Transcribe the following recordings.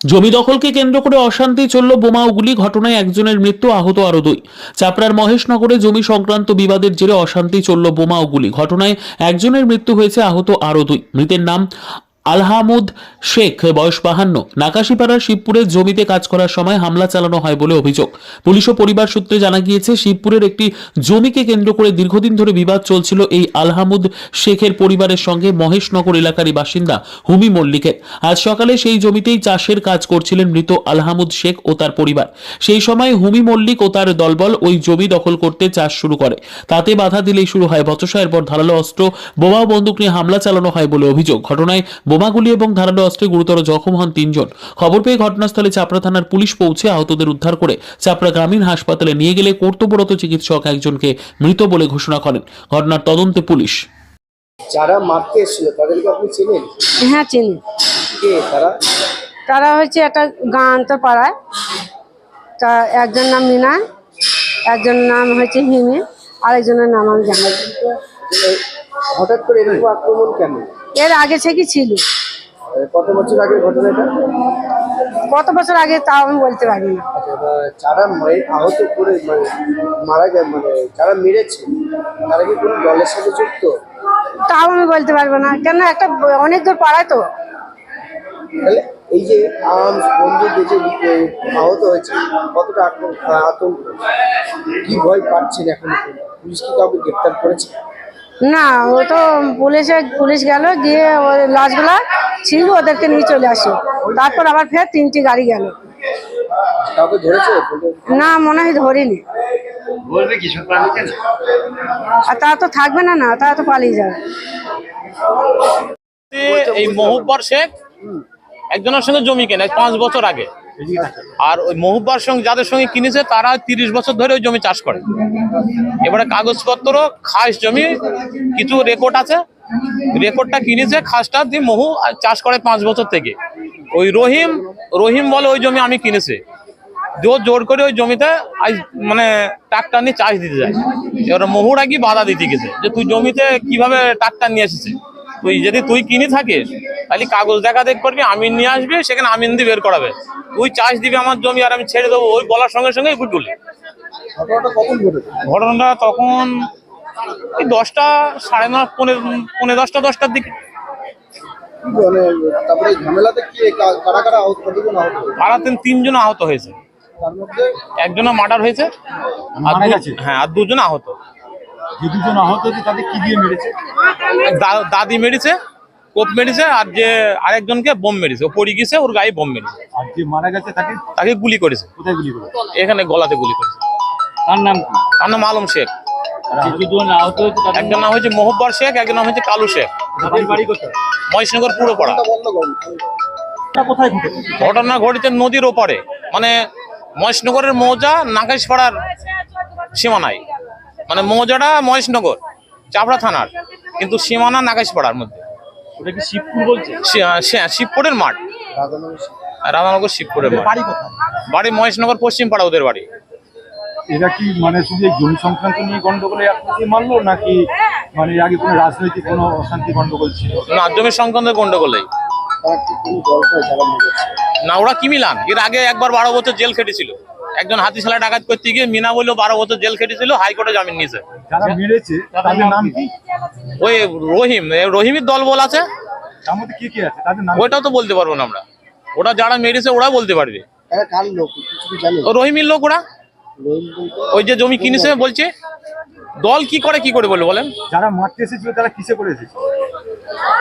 জমি দখলকে কেন্দ্র করে অশান্তি চলল বোমা উগুলি গুলি ঘটনায় একজনের মৃত্যু আহত আরও দুই। চাপড়ার মহেশনগরে জমি সংক্রান্ত বিবাদের জেরে অশান্তি চলল বোমা উগুলি গুলি ঘটনায় একজনের মৃত্যু হয়েছে আহত আরও দুই। মৃতের নাম আলহামুদ শেখ, বয়স বাহান্ন। নাকাশিপাড়ার শিবপুরের জমিতে কাজ করার সময় হামলা চালানো হয় বলে অভিযোগ। পুলিশ ও পরিবার সূত্রে জানা গিয়েছে, শিবপুরের একটি জমিকে কেন্দ্র করে দীর্ঘদিন ধরে বিবাদ চলছিল এই আলহামুদ শেখের পরিবারের সঙ্গে মহেশনগর এলাকারই বাসিন্দা হুমি মল্লিকের। আজ সকালে সেই জমিতেই চাষের কাজ করছিলেন মৃত আলহামুদ শেখ ও তার পরিবার। সেই সময় হুমি মল্লিক ও তার দলবল ওই জমি দখল করতে চাষ শুরু করে। তাতে বাধা দিলেই শুরু হয় বচসা, এরপর ধারালো অস্ত্র, বোমা বন্দুক নিয়ে হামলা চালানো হয় বলে অভিযোগ। ঘটনায় বোমাগুলি এবং ধারালো অস্ত্রে গুরুতর জখম হন তিনজন। খবর পেয়ে ঘটনাস্থলে চাপড়া থানার পুলিশ পৌঁছে আহতদের উদ্ধার করে চাপড়া গ্রামীণ হাসপাতালে নিয়ে গেলে কর্তব্যরত চিকিৎসক একজনকে মৃত বলে ঘোষণা করেন। ঘটনার তদন্তে পুলিশ। যারা মারতে এসেছিল তাদেরকে আপনি চেনেন? হ্যাঁ চিনি। কে তারা? তারা হচ্ছে একটা গান তো পাড়ায়। তা একজন নাম মিনা একজন নাম হচ্ছে হিমি আরেকজনের নাম আমি জানি হঠাৎ করে এরকম আক্রমণ কেন? এর আগে থেকে ছিল। কত বছর আগের ঘটনা এটা? কত বছর আগে তাও আমি বলতে পারি না আচ্ছা, যারা আহত করে মানে মারা যায় মানে যারা মেরেছে তারা কি কোনো দলের সাথে যুক্ত? তাও আমি বলতে পারব না। কেন একটা অনেক দূর পাড়ায় তো। তাহলে এই যে আর্মস বন্দুক বেঁচে আহত হয়েছে কতটা আতঙ্ক? কি ভয় পাচ্ছেন এখন? পুলিশ কি কাউকে গ্রেপ্তার করেছে? না ও তো পুলিশে পুলিশ গেল গিয়ে ওই লাশগুলা ছিল ওদেরকে নিয়ে চলে আসে তারপর আবার ফের তিনটি গাড়ি গেল। না মনে হয় ধরিনি। আর তারা তো থাকবে না না তারা তো পালিয়ে যাবে। এই মহুব্বর শেখ একজনের সঙ্গে জমি কেনে পাঁচ বছর আগে। আর ওই মহুব্বার সঙ্গে যাদের সঙ্গে কিনেছে, তারা তিরিশ বছর ধরে ওই জমি চাষ করে। এবারে কাগজপত্র, খাস জমি, কিছু রেকর্ড আছে। রেকর্ডটা কিনেছে খাসটা দিয়ে মহু চাষ করে পাঁচ বছর থেকে। ওই রহিম রহিম বলে ওই জমি আমি কিনেছে। জোর জোর করে ওই জমিতে আজ মানে ট্রাক্টর নিয়ে চাষ দিতে যায়। এবার মহুরা কি বাধা দিতে গেছে? যে তুই জমিতে কীভাবে ট্রাক্টর নিয়ে এসেছে তুই যদি তুই কিনে থাকিস তাহলে কাগজ দেখা দেখ করবি আমিন নিয়ে আসবে সেখানে আমিন দিয়ে বের করাবে। তুই চাষ দিবি আমার জমি আর আমি ছেড়ে দেবো ওই বলার সঙ্গে সঙ্গে গুটগুলি ঘটনাটা ঘটনাটা তখন এই দশটা সাড়ে নয় পনেরো পনেরো দশটা দশটার দিকে। মানে তিন তিনজন আহত হয়েছে। একজনের মার্ডার হয়েছে হ্যাঁ আর দুজন আহত। দুজন আহত তাদের কি দিয়ে মেরেছে? দাদি মেরেছে কোপ মেরেছে আর যে আরেকজনকে বোম মেরেছে। ও পড়ে গেছে ওর গায়ে বোম মেরেছে। আর যে মারা গেছে তাকে? তাকে গুলি করেছে। কোথায় গুলি করে এখানে গলাতে গুলি করেছে। তার নাম কি? তার নাম আলম শেখ। একজন নাম হয়েছে মোহব্বর শেখ একজন নাম হয়েছে কালু শেখ। মহেশনগর পুরো পাড়া। ফোনটা বন্ধ করুন এটা কোথায় ঘটনা ঘটেছে নদীর ওপারে। মানে মহেশনগরের মৌজা নাগাইশপাড়ার সীমানায়। মানে মৌজাটা মহেশনগর চাপড়া থানার। কিন্তু সীমানা নাগাইশপাড়ার মধ্যে। ওটা কি শিবপুর বলছে? শিবপুরের মাঠ। রাধানগর শিবপুরের মাঠ। বাড়ি কোথায়? বাড়ি মহেশনগর পশ্চিম পাড়া ওদের বাড়ি। এরা কি মানে শুধু এই জমি সংক্রান্ত নিয়ে গন্ডগোলে আপনাকে মারলো নাকি মানে আগে কোনো রাজনৈতিক কোনো অশান্তি গন্ডগোল ছিল? না জমি সংক্রান্ত গন্ডগোলেই। না ওরা কি মিলান? এর আগে একবার বারো বছর জেল খেটেছিল। একজন হাতিশালা ডাকাত করতে গিয়ে মিনা বলল বারো বছর জেল খেটেছিল হাইকোর্টে জামিন নিয়েছে। যারা মেরেছে তাদের নাম কি? ওই রহিম রহিমের দল বল আছে? ওইটাও তো বলতে পারব না আমরা। ওটা যারা মেরেছে ওরা বলতে পারবে। রহিমের লোক ওরা। ওই যে জমি কিনেছে বলছে। দল কি করে কি করে বলে বলেন? যারা মারতে এসেছিল তারা কিসে করে এসেছে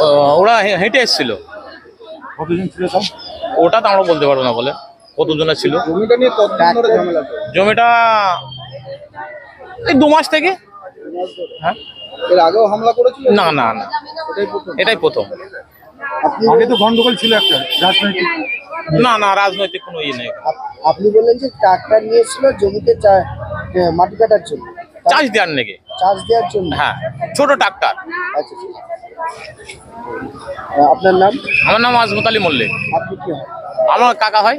ও, ওরা হেঁটে এসেছিল। কতজন ছিল ওটা তো আমরা বলতে পারব না বলে কতজনের ছিল? জমিটা এই দু মাস থেকে। হ্যাঁ। এর আগেও হামলা করেছিল? না না না। এটাই প্রথম। এটাই প্রথম আপনি আগে তো গন্ডগোল ছিল একটা রাজনৈতিক। না না রাজনৈতিক কোনো ইয়ে নেই। আপনি বললেন যে ট্রাক্টর নিয়ে এসেছিল জমিতে মাটি কাটার জন্য। চার্জ দেওয়ার নাকি? চার্জ দেওয়ার জন্য? হ্যাঁ ছোট ট্রাক্টর। আচ্ছা আচ্ছা। আপনার নাম? আমার নাম আজমত আলী মল্লিক। আপনি কি? হয় আমার কাকা হয়।